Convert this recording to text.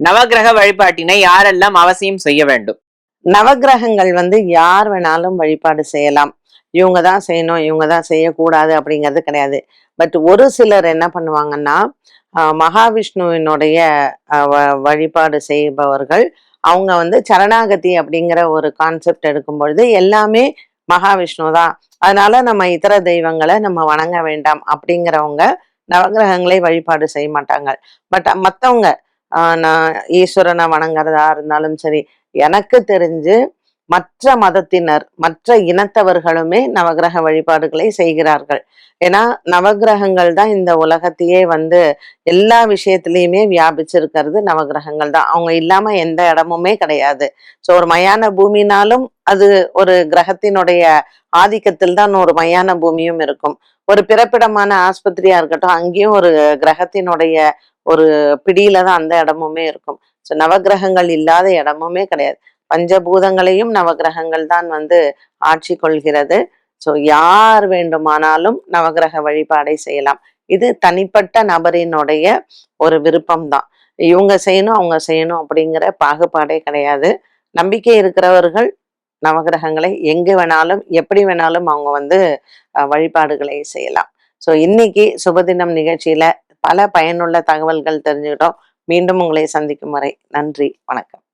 நவக்கிரக வழிபாட்டினை யாரெல்லாம் அவசியம் செய்ய வேண்டும்? நவக்கிரகங்கள் வந்து யார் வேணாலும் வழிபாடு செய்யலாம். இவங்க தான் செய்யணும் இவங்க தான் செய்யக்கூடாது அப்படிங்கிறது கிடையாது. பட் ஒரு சிலர் என்ன பண்ணுவாங்கன்னா மகாவிஷ்ணுவினுடைய வ- வழிபாடு செய்பவர்கள் அவங்க வந்து சரணாகதி அப்படிங்கிற ஒரு கான்செப்ட் எடுக்கும் பொழுது எல்லாமே மகாவிஷ்ணு தான். அதனால நம்ம இதர தெய்வங்களை நம்ம வணங்க வேண்டாம் அப்படிங்கிறவங்க நவக்கிரகங்களை வழிபாடு செய்ய மாட்டாங்க. பட் மற்றவங்க நான் ஈஸ்வரனை வணங்குறதா இருந்தாலும் சரி எனக்கு தெரிஞ்சு மற்ற மதத்தினர் மற்ற இனத்தவர்களுமே நவகிரக வழிபாடுகளை செய்கிறார்கள். ஏன்னா நவகிரகங்கள் தான் இந்த உலகத்தையே வந்து எல்லா விஷயத்திலையுமே வியாபிச்சிருக்கிறது நவகிரகங்கள் தான். அவங்க இல்லாம எந்த இடமுமே கிடையாது. ஸோ ஒரு மயான பூமினாலும் அது ஒரு கிரகத்தினுடைய ஆதிக்கத்தில் தான் ஒரு மயான பூமியும் இருக்கும். ஒரு பிறப்பிடமான ஆஸ்பத்திரியா இருக்கட்டும் அங்கேயும் ஒரு கிரகத்தினுடைய ஒரு பிடியில தான் அந்த இடமுமே இருக்கும். ஸோ நவகிரகங்கள் இல்லாத இடமுமே கிடையாது. பஞ்சபூதங்களையும் நவகிரகங்கள் தான் வந்து ஆட்சி கொள்கிறது. ஸோ யார் வேண்டுமானாலும் நவகிரக வழிபாடை செய்யலாம். இது தனிப்பட்ட நபரினுடைய ஒரு விருப்பம் தான். இவங்க செய்யணும் அவங்க செய்யணும் அப்படிங்கிற பாகுபாடே கிடையாது. நம்பிக்கை இருக்கிறவர்கள் நவகிரகங்களை எங்கு வேணாலும் எப்படி வேணாலும் அவங்க வந்து வழிபாடுகளை செய்யலாம். ஸோ இன்னைக்கு சுபதினம் நிகழ்ச்சியில பல பயனுள்ள தகவல்கள் தெரிஞ்சுக்கிட்டோம். மீண்டும் உங்களை சந்திக்கும் வரை நன்றி வணக்கம்.